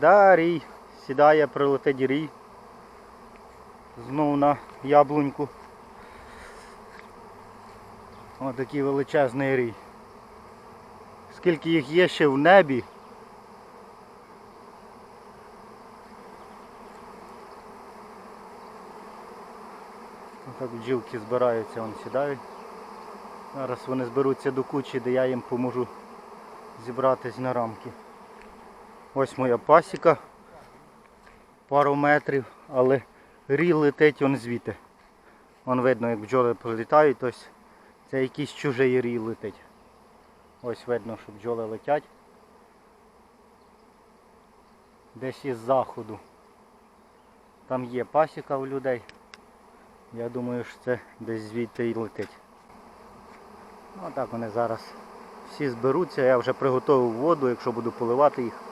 Да, рій. Сідає, прилетить рій. Знову на яблуньку. Ось такий величезний рій. Скільки їх є ще в небі. Отак бджілки збираються, вон сідають. Зараз вони зберуться до кучі, де я їм поможу зібратись на рамки. Ось моя пасіка. Пару метрів, але рій летить он звідти. Вон видно, як бджоли прилітають, ось це якийсь чужий рій летить. Ось видно, що бджоли летять. Десь із заходу. Там є пасіка у людей. Я думаю, що це десь звідти і летить. Ну так вони зараз всі зберуться. Я вже приготував воду, якщо буду поливати їх.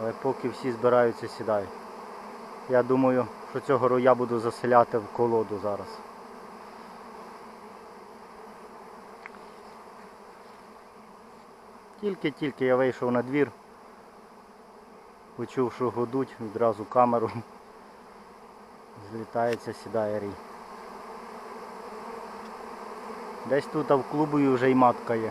Але поки всі збираються, сідають. Я думаю, що цього роя буду заселяти в колоду зараз. Тільки-тільки я вийшов на двір, почув, що годуть, відразу камеру. Злітається, сідає рій. Десь тут а в клубі вже й матка є.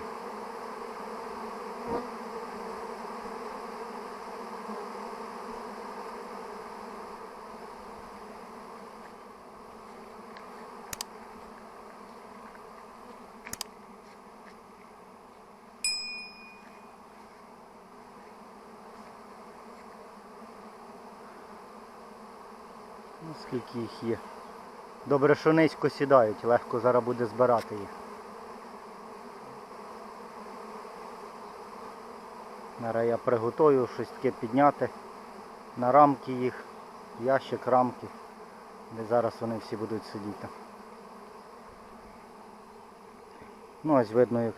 Скільки їх є. Добре, що низько сідають, легко зараз буде збирати їх. Зараз я приготую щось таке підняти на рамки їх, ящик рамки, де зараз вони всі будуть сидіти. Ну ось видно як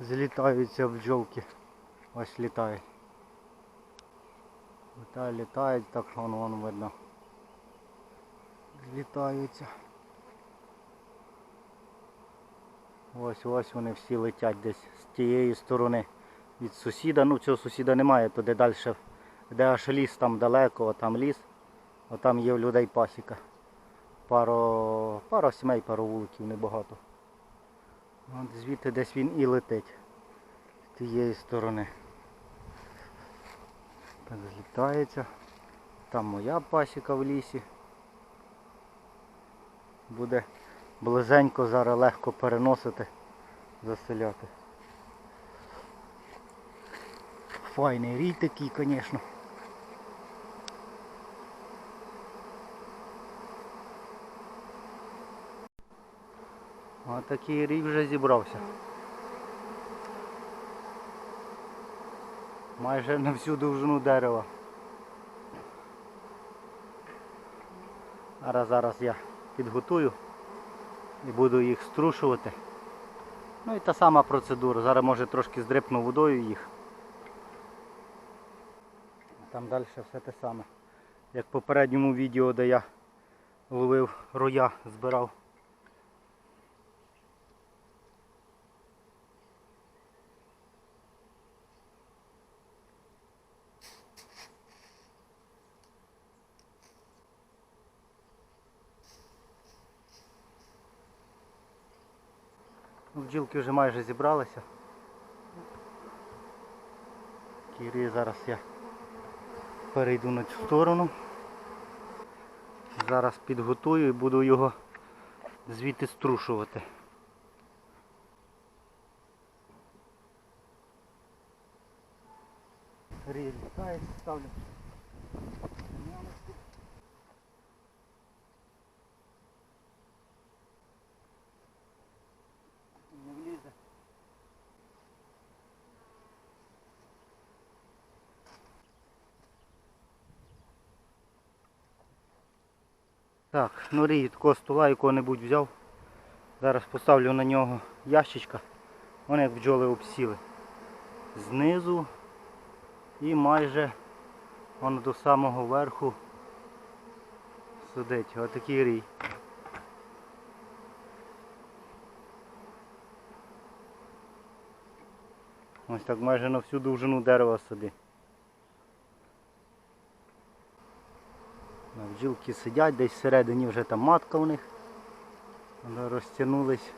злітаються бджолки. Ось літають. Літають, літають, так воно вон видно. Злітаються. Ось ось вони всі летять десь з тієї сторони від сусіда. Ну цього сусіда немає, туди далі, де аж ліс там далеко, там ліс, а там є в людей пасіка. Пару, пару сімей, пару вуликів, небагато. От звідти десь він і летить з тієї сторони. Так злітається. Там моя пасіка в лісі. Буде близенько зараз легко переносити, заселяти. Файний рій такий, звісно. А такий рій вже зібрався. Майже на всю довжину дерева. Зараз зараз я підготую і буду їх струшувати. Ну і та сама процедура. Зараз може трошки здрипну водою їх. Там далі все те саме. Як в попередньому відео, де я ловив роя, збирав. Ну, вже майже зібралися. Кірі зараз я перейду на цю сторону. Зараз підготую і буду його звідти струшувати. Літає, ставлю. Не влізе. Ну такого стола якого-небудь взяв. Зараз поставлю на нього ящичка. Вони як бджоли обсіли. Знизу і майже вон до самого верху сидить. Отакий рій. Ось так майже на всю довжину дерева сидить. Бджілки сидять, десь всередині вже там матка у них. Вони розтягнулись.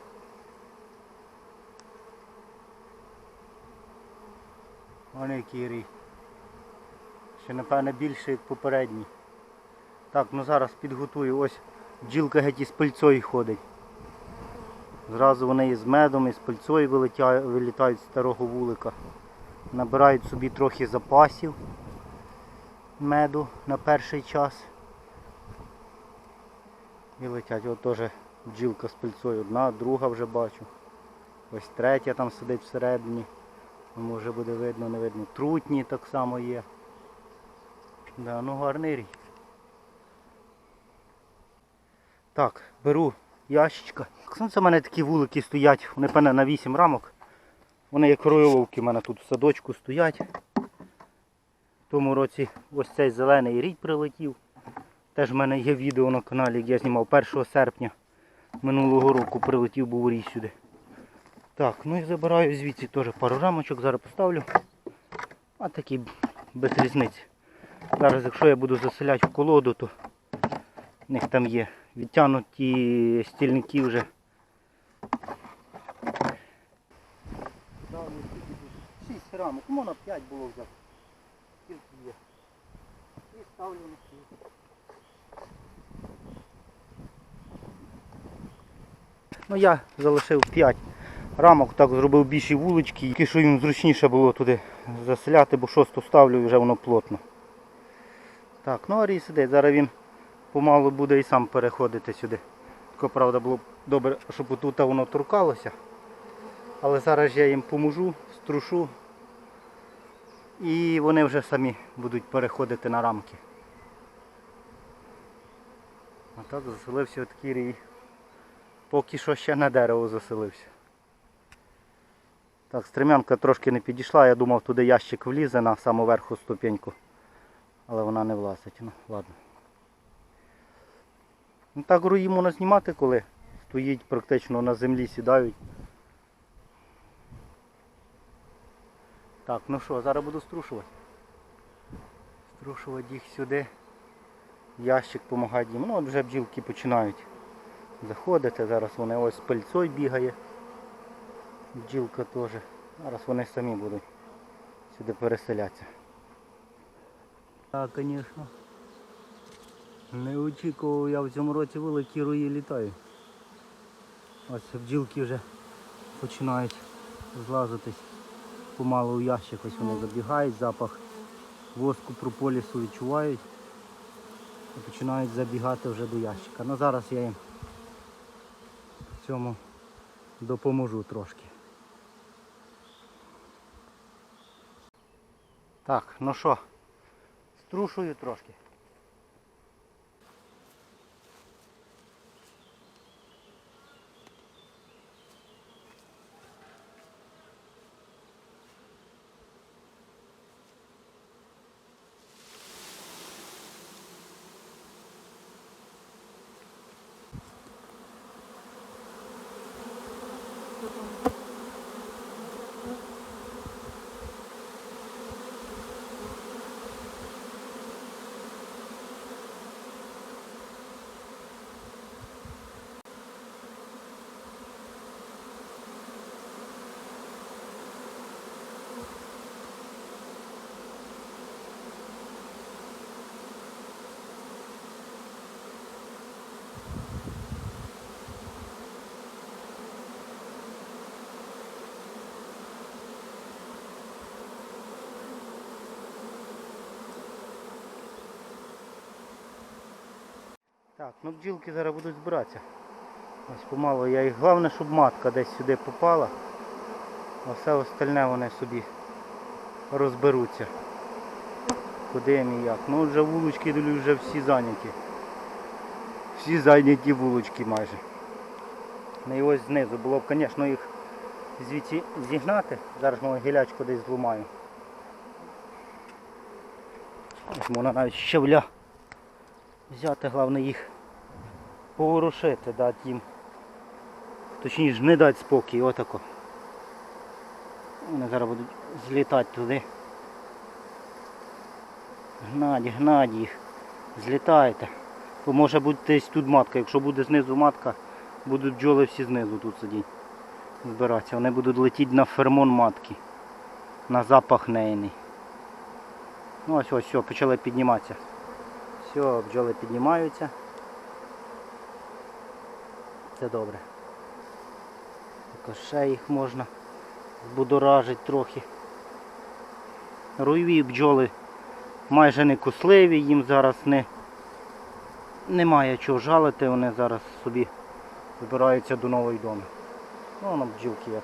Вони рій. Ще напевне більше як попередній. Так, ну зараз підготую. Ось бджілка геть із пильцою ходить. Зразу вони із медом, із пильцою вилетяють, вилітають з старого вулика. Набирають собі трохи запасів меду на перший час. І летять. От теж бджілка з пильцою. Одна, друга вже бачу. Ось третя там сидить всередині. Може буде видно, не видно. Трутні так само є. Да, ну гарний рій. Так, беру ящичка. Ну, Це в мене такі вулики стоять, вони певне на 8 рамок. Вони як ройловки в мене тут в садочку стоять. В тому році ось цей зелений рій прилетів. Теж в мене є відео на каналі, як я знімав 1 серпня минулого року прилетів був рій сюди. Так, ну і забираю звідси теж пару рамочок, зараз поставлю. А такі без різниці. Зараз, якщо я буду заселяти в колоду, то в них там є відтягнуті стільники вже. Шість рамок, можна 5 було взяти. Скільки є. І ставлю на стіл. Ну я залишив 5 рамок, так зробив більші вулички, тільки що їм зручніше було туди заселяти, бо шосту ставлю і вже воно плотно. Так, ну Арій сидить, зараз він помалу буде і сам переходити сюди. Тільки, правда, було б добре, щоб тут воно торкалося. Але зараз я їм поможу, струшу. І вони вже самі будуть переходити на рамки. А так заселився такий рій. Поки що ще на дерево заселився. Так, стремянка трошки не підійшла, я думав туди ящик влізе на саму верху ступеньку. Але вона не влазить. Ну, ладно. Ну так руї можна знімати, коли стоїть практично на землі, сідають. Так, ну що, зараз буду струшувати. Струшувати їх сюди. Ящик допомагає їм. Ну от вже бджілки починають заходити. Зараз вони ось з пильцою бігає. Бджілка теж. Зараз вони самі будуть сюди переселятися. Так, звісно. Не очікував я в цьому році великі руї літаю. Ось бджілки вже починають злазитись помалу у ящик, ось вони забігають, запах воску прополісу відчувають і починають забігати вже до ящика. Ну зараз я їм цьому допоможу трошки. Так, ну що, струшую трошки. Так, ну бджілки зараз будуть збиратися. Ось помалу я їх. Головне, щоб матка десь сюди попала. А все остальне вони собі розберуться. Куди їм і як. Ну вже вулочки вже всі зайняті. Всі зайняті вулочки майже. Ну і ось знизу було б, звісно, їх звідси зігнати. Зараз може гілячку десь зламаю. Ось можна навіть щавля взяти, головне їх поворушити, дати їм. Точніше не дати спокій, отако. Вони зараз будуть злітати туди. Гнать, гнать їх. Злітайте. Бо може бути десь тут матка. Якщо буде знизу матка, будуть бджоли всі знизу тут сидіти. Збиратися. Вони будуть летіти на фермон матки. На запах нейний. Ну ось ось, все, почали підніматися. Все, бджоли піднімаються. Це добре. Також ще їх можна збудоражити трохи. Руйві бджоли майже не кусливі, їм зараз не, немає чого жалити, вони зараз собі збираються до нової дому. Ну, воно бджілки як.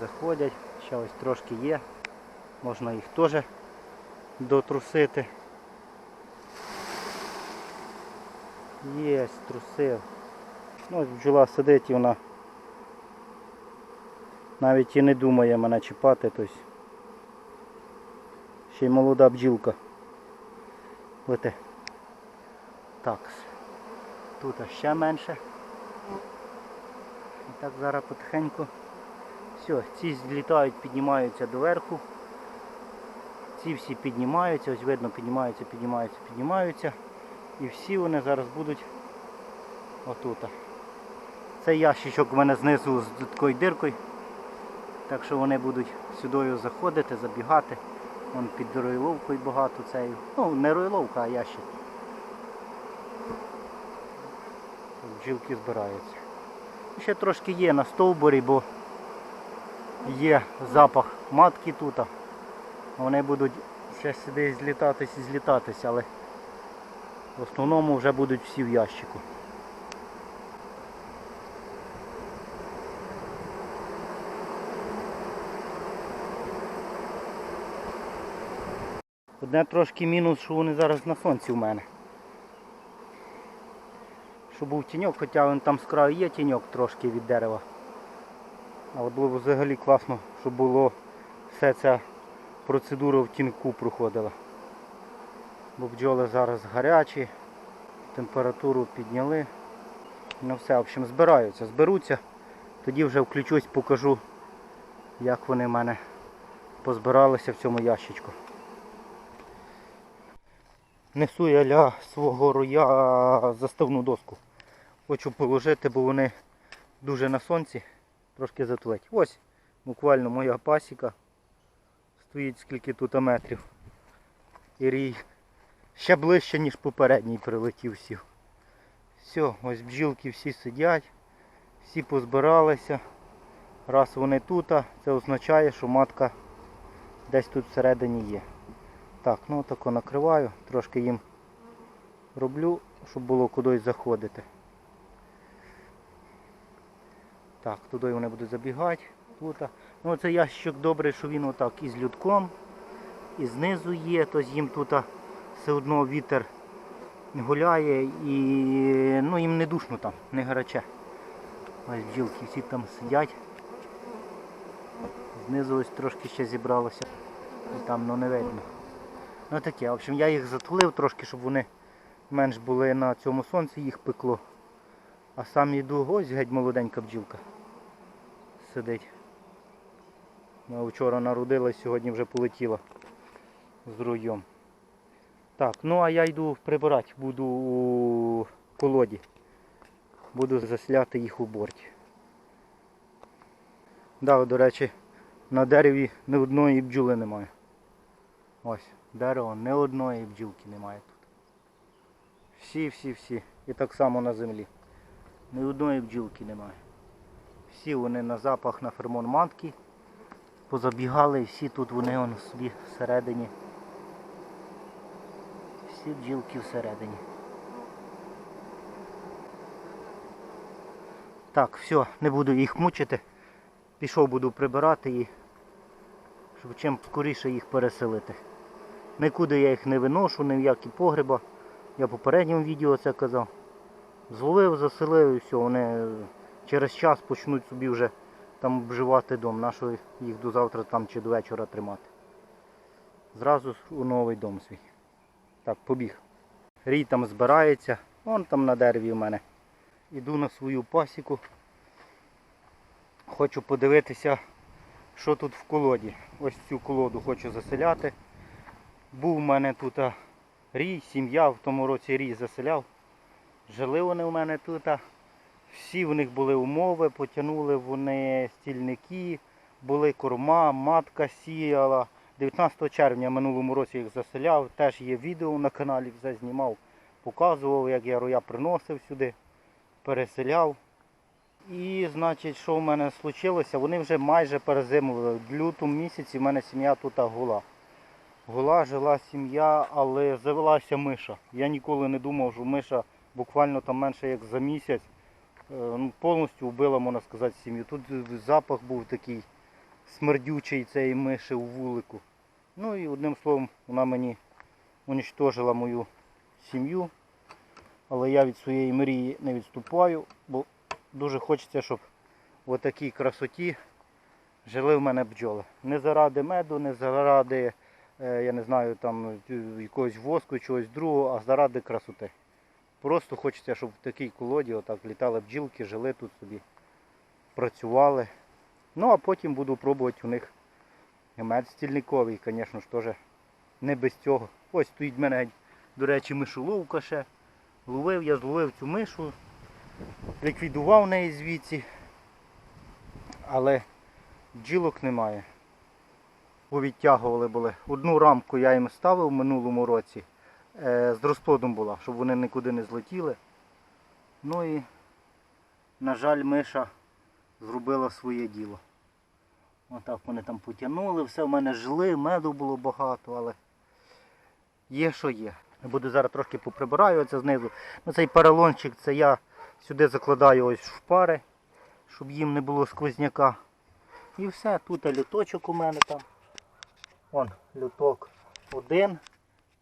Заходять, ще ось трошки є, можна їх теж дотрусити. Є, трусив. Ну, ось бджола сидить і вона навіть і не думає мене чіпати, тобто ще й молода бджілка. Лете. Так. Тут ще менше. І так зараз потихеньку. Все, ці злітають, піднімаються доверху. Ці всі піднімаються, ось видно, піднімаються, піднімаються, піднімаються. І всі вони зараз будуть отут. Цей ящичок у мене знизу з такою диркою. Так що вони будуть сюди заходити, забігати. Вон під ройловкою багато цією. Ну, не ройловка, а ящик. Бджілки збираються. Ще трошки є на стовбурі, бо є запах матки тут. Вони будуть ще сюди злітатись і злітатись, але в основному вже будуть всі в ящику. Одне трошки мінус, що вони зараз на сонці в мене. Що був тіньок, хоча він там з краю є тіньок трошки від дерева. Але було б взагалі класно, щоб було все ця процедура в тінку проходила. Бо бджоли зараз гарячі, температуру підняли. Ну все, в общем, збираються, зберуться. Тоді вже включусь, покажу, як вони в мене позбиралися в цьому ящичку. Несу я ля свого роя заставну доску. Хочу положити, бо вони дуже на сонці, трошки затулить. Ось буквально моя пасіка. Стоїть скільки тут метрів. І рій ще ближче, ніж попередній прилетів сів. Все, ось бджілки всі сидять, всі позбиралися. Раз вони тут, це означає, що матка десь тут всередині є. Так, ну тако накриваю, трошки їм роблю, щоб було кудись заходити. Так, туди вони будуть забігати. Тут. Ну це ящик добрий, що він отак і з людком, і знизу є, тобто їм тут все одно вітер гуляє і ну, їм не душно там, не гаряче. Ось бджілки всі там сидять. Знизу ось трошки ще зібралося. І там ну, не видно. Ну таке, в общем, я їх затулив трошки, щоб вони менш були на цьому сонці, їх пекло. А сам йду, ось геть молоденька бджілка. Сидить. Вона вчора народилась, сьогодні вже полетіла з руйом. Так, ну а я йду прибирати, буду у колоді. Буду заселяти їх у борті. Да, до речі, на дереві ні одної бджоли немає. Ось, дерево, ні одної бджілки немає тут. Всі, всі, всі. І так само на землі. Ні одної бджілки немає. Всі вони на запах на фермон матки. Позабігали і всі тут вони вон собі всередині. Всі бджілки всередині. Так, все, не буду їх мучити. Пішов буду прибирати і щоб чим скоріше їх переселити. Нікуди я їх не виношу, ні в які погреба. Я в попередньому відео це казав. Зловив, заселив і все, вони через час почнуть собі вже там обживати дом. Нащо їх до завтра там чи до вечора тримати. Зразу у новий дом свій. Так, побіг. Рій там збирається, вон там на дереві у мене. Іду на свою пасіку. Хочу подивитися, що тут в колоді. Ось цю колоду хочу заселяти. Був у мене тут рій, сім'я в тому році рій заселяв. Жили вони у мене тут. Всі в них були умови, потягнули вони стільники, були корма, матка сіяла. 19 червня минулому році їх заселяв, теж є відео на каналі, все знімав, показував, як я роя приносив сюди, переселяв. І, значить, що в мене случилося? Вони вже майже перезимували. В лютому місяці в мене сім'я тут гула. Гула жила сім'я, але завелася миша. Я ніколи не думав, що миша буквально там менше як за місяць е, ну, повністю вбила, можна сказати, сім'ю. Тут запах був такий смердючий цієї миші у вулику. Ну і одним словом, вона мені унічтожила мою сім'ю. Але я від своєї мрії не відступаю, бо дуже хочеться, щоб в такій красоті жили в мене бджоли. Не заради меду, не заради, е, я не знаю, там якогось воску, чогось другого, а заради красоти. Просто хочеться, щоб в такій колоді отак літали бджілки, жили тут собі, працювали. Ну а потім буду пробувати у них мед стільниковий, звісно ж, теж не без цього. Ось стоїть в мене, до речі, мишоловка ще. Ловив, я зловив цю мишу, ліквідував неї звідси, але бджілок немає. Повідтягували були. Одну рамку я їм ставив в минулому році. е, З розплодом була, щоб вони нікуди не злетіли. Ну і, на жаль, миша зробила своє діло. Отак вони там потягнули, все в мене жили, меду було багато, але є що є. Буду зараз трошки поприбираю оце знизу. Ну, цей поролончик це я сюди закладаю ось в пари, щоб їм не було сквозняка. І все, тут люточок у мене там. Вон люток один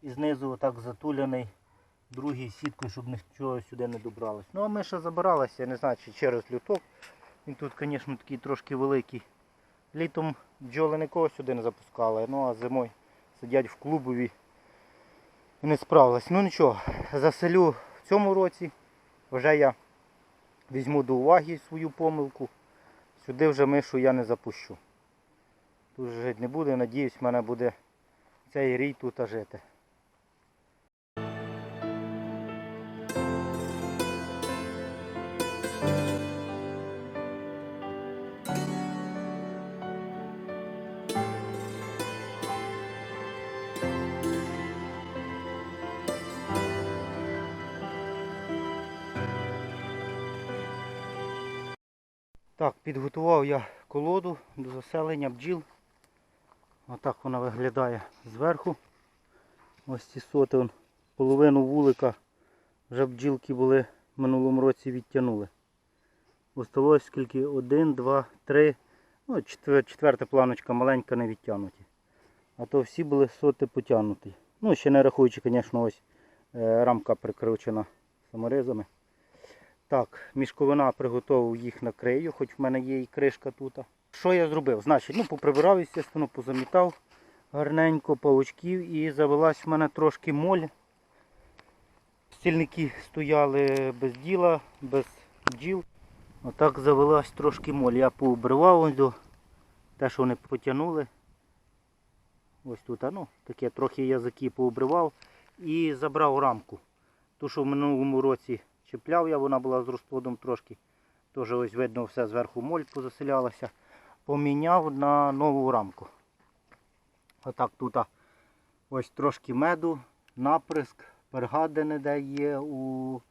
і знизу отак затуляний другий сіткою, щоб нічого сюди не добралось. Ну а миша забиралася, я не знаю, чи через люток. Він тут, звісно, такий трошки великий. Літом бджоли нікого сюди не запускали, ну а зимою сидять в клубові і не справились. Ну нічого, заселю в цьому році. Вже я візьму до уваги свою помилку. Сюди вже мишу я не запущу. Тут жити не буде, надіюсь, в мене буде цей рій тут жити. Так, підготував я колоду до заселення бджіл. Отак вона виглядає зверху. Ось ці соти, он, половину вулика вже бджілки були в минулому році відтягнули. Осталось скільки? Один, два, три. Ну, четвер- четверта планочка маленька не відтягнуті. А то всі були соти потягнуті. Ну, ще не рахуючи, звісно, ось е, рамка прикручена саморезами. Так, мішковина приготував їх накрию, хоч в мене є і кришка тут. Що я зробив? Значить, ну поприбирав, звісно, позамітав гарненько паучків і завелась в мене трошки моль. Стільники стояли без діла, без бджіл. Отак завелась трошки моль. Я поубривав ось те, що вони потягнули. Ось тут, ну, таке трохи язики поубривав і забрав рамку. Ту, що в минулому році чіпляв я, вона була з розплодом трошки. Теж ось видно все зверху моль позаселялася. Поміняв на нову рамку. Отак тут ось трошки меду, наприск, пергадини, де є у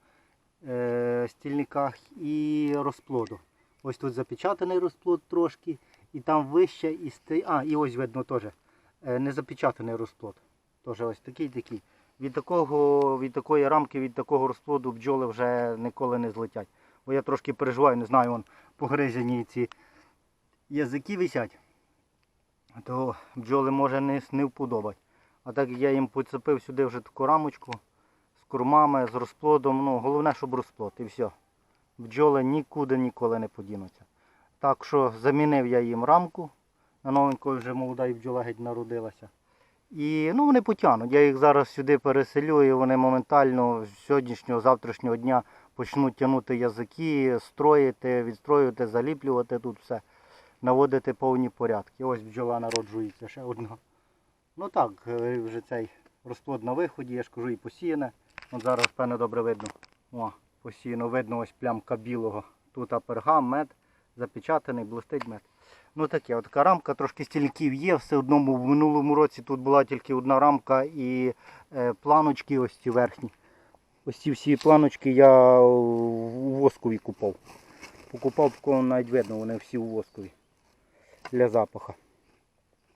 е, стільниках і розплоду. Ось тут запечатаний розплод трошки, і там вище і сти... А, і ось видно теж е, незапечатаний розплод. Теж ось такий такий. Від такого, від такої рамки, від такого розплоду бджоли вже ніколи не злетять. Бо я трошки переживаю, не знаю, вон погризені ці язики висять, то бджоли може не, не вподобать. А так як я їм поцепив сюди вже таку рамочку з кормами, з розплодом, ну головне, щоб розплод і все. Бджоли нікуди ніколи не подінуться. Так що замінив я їм рамку. На новенької вже молода і бджола геть народилася. І ну, вони потягнуть. Я їх зараз сюди переселю і вони моментально з сьогоднішнього, завтрашнього дня почнуть тягнути язики, строїти, відстроювати, заліплювати тут все, наводити повні порядки. Ось бджола народжується ще одна. Ну так, е, вже цей розплод на виході, я ж кажу, і посіяне. От зараз, певно, добре видно. О, посіяно видно ось плямка білого. Тут пергам, мед, запечатаний, блистить мед. Ну таке, от така рамка, трошки стільників є. Все одному в минулому році тут була тільки одна рамка і е, планочки ось ці верхні. Ось ці всі планочки я у воскові купав. Покупав, такого навіть видно, вони всі у воскові для запаха.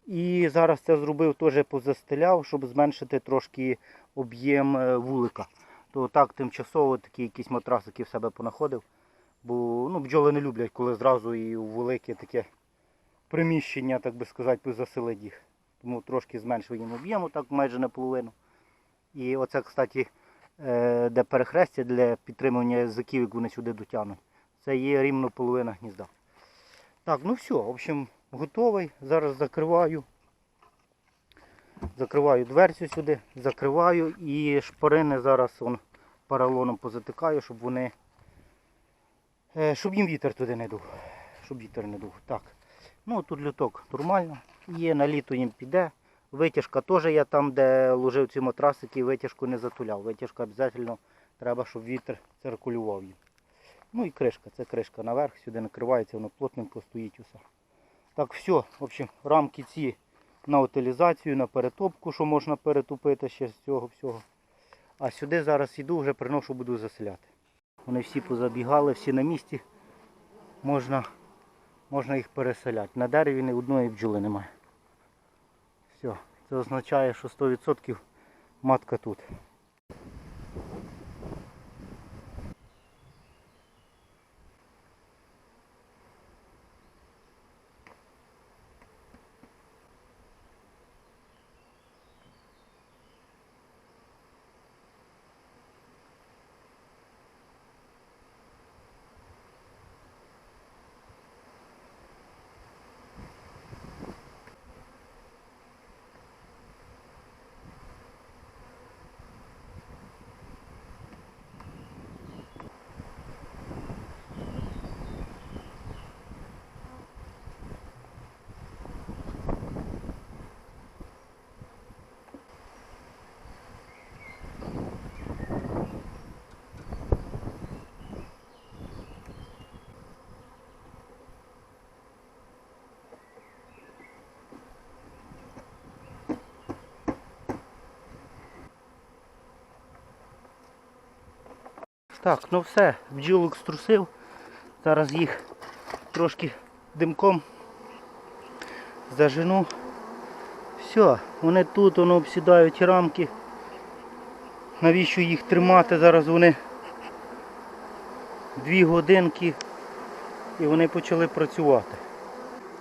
І зараз це зробив теж позастеляв, щоб зменшити трошки об'єм е, вулика. То так тимчасово такі якісь матрасики в себе понаходив. Бо ну, бджоли не люблять, коли зразу і у велике таке приміщення, так би сказати, заселить їх. Тому трошки зменшив їм об'єму, так майже наполовину. І оце, кстати, е, де перехрестя для підтримування язиків, як вони сюди дотягнуть. Це є рівно половина гнізда. Так, ну все, в общем, готовий. Зараз закриваю. Закриваю дверцю сюди, закриваю і шпарини зараз он поролоном позатикаю, щоб вони. е, Щоб їм вітер туди не дув. Щоб вітер не дув. Так. Ну тут люток нормально. Є, на літо їм піде. Витяжка теж я там, де ложив ці матрасики, витяжку не затуляв. Витяжка обов'язково треба, щоб вітер циркулював їм. Ну і кришка, це кришка наверх, сюди накривається, воно плотненько стоїть усе. Так, все, в общем, рамки ці на утилізацію, на перетопку, що можна перетопити ще з цього всього. А сюди зараз йду, вже приношу, буду заселяти. Вони всі позабігали, всі на місці. Можна, можна їх переселяти. На дереві ні одної бджоли немає. Все, це означає, що 100% матка тут. Так, ну все, бджілок струсив. Зараз їх трошки димком зажену. Все, вони тут воно обсідають рамки. Навіщо їх тримати? Зараз вони дві годинки і вони почали працювати.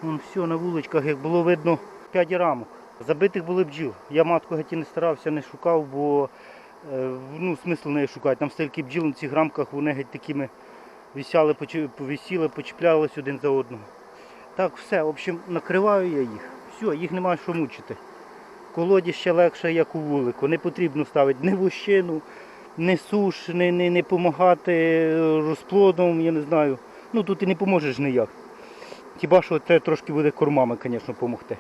Вон все на вуличках, як було видно, 5 рамок. Забитих були бджіл. Я матку геть і не старався, не шукав, бо ну, смисл неї шукати. Там стільки бджіл на цих рамках, вони геть такими висяли, висіли, почіплялись один за одного. Так, все, в общем, накриваю я їх. Все, їх немає що мучити. Колоді ще легше, як у вулику. Не потрібно ставити ні вощину, ні суш, ні, ні, ні помагати розплодом, я не знаю. Ну тут і не поможеш ніяк. Хіба що це трошки буде кормами, звісно, допомогти.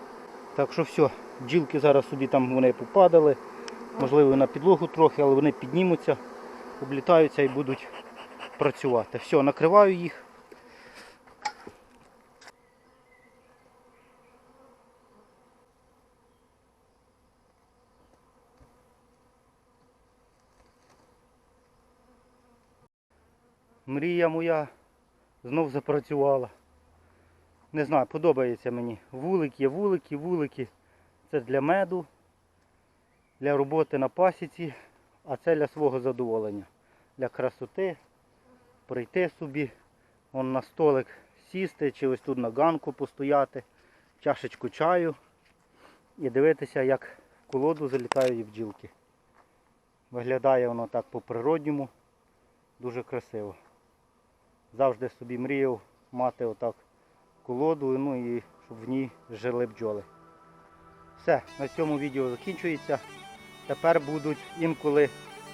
Так що все, бджілки зараз собі там вони попадали, можливо на підлогу трохи, але вони піднімуться, облітаються і будуть працювати. Все, накриваю їх. Мрія моя знов запрацювала. Не знаю, подобається мені. Вулик є вулики, вулики. Це для меду, для роботи на пасіці, а це для свого задоволення. Для красоти, прийти собі, вон на столик сісти, чи ось тут на ганку постояти, чашечку чаю і дивитися, як в колоду залітають бджілки. Виглядає воно так по-природньому, дуже красиво. Завжди собі мріяв мати отак колоду, ну і щоб в ній жили бджоли. Все, на цьому відео закінчується. Тепер будуть інколи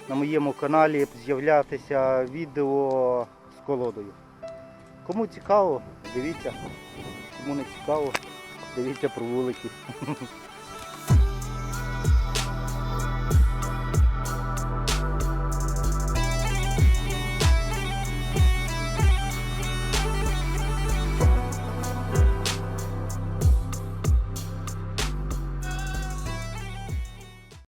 на моєму каналі з'являтися відео з колодою. Кому цікаво, дивіться. Кому не цікаво, дивіться про вулики.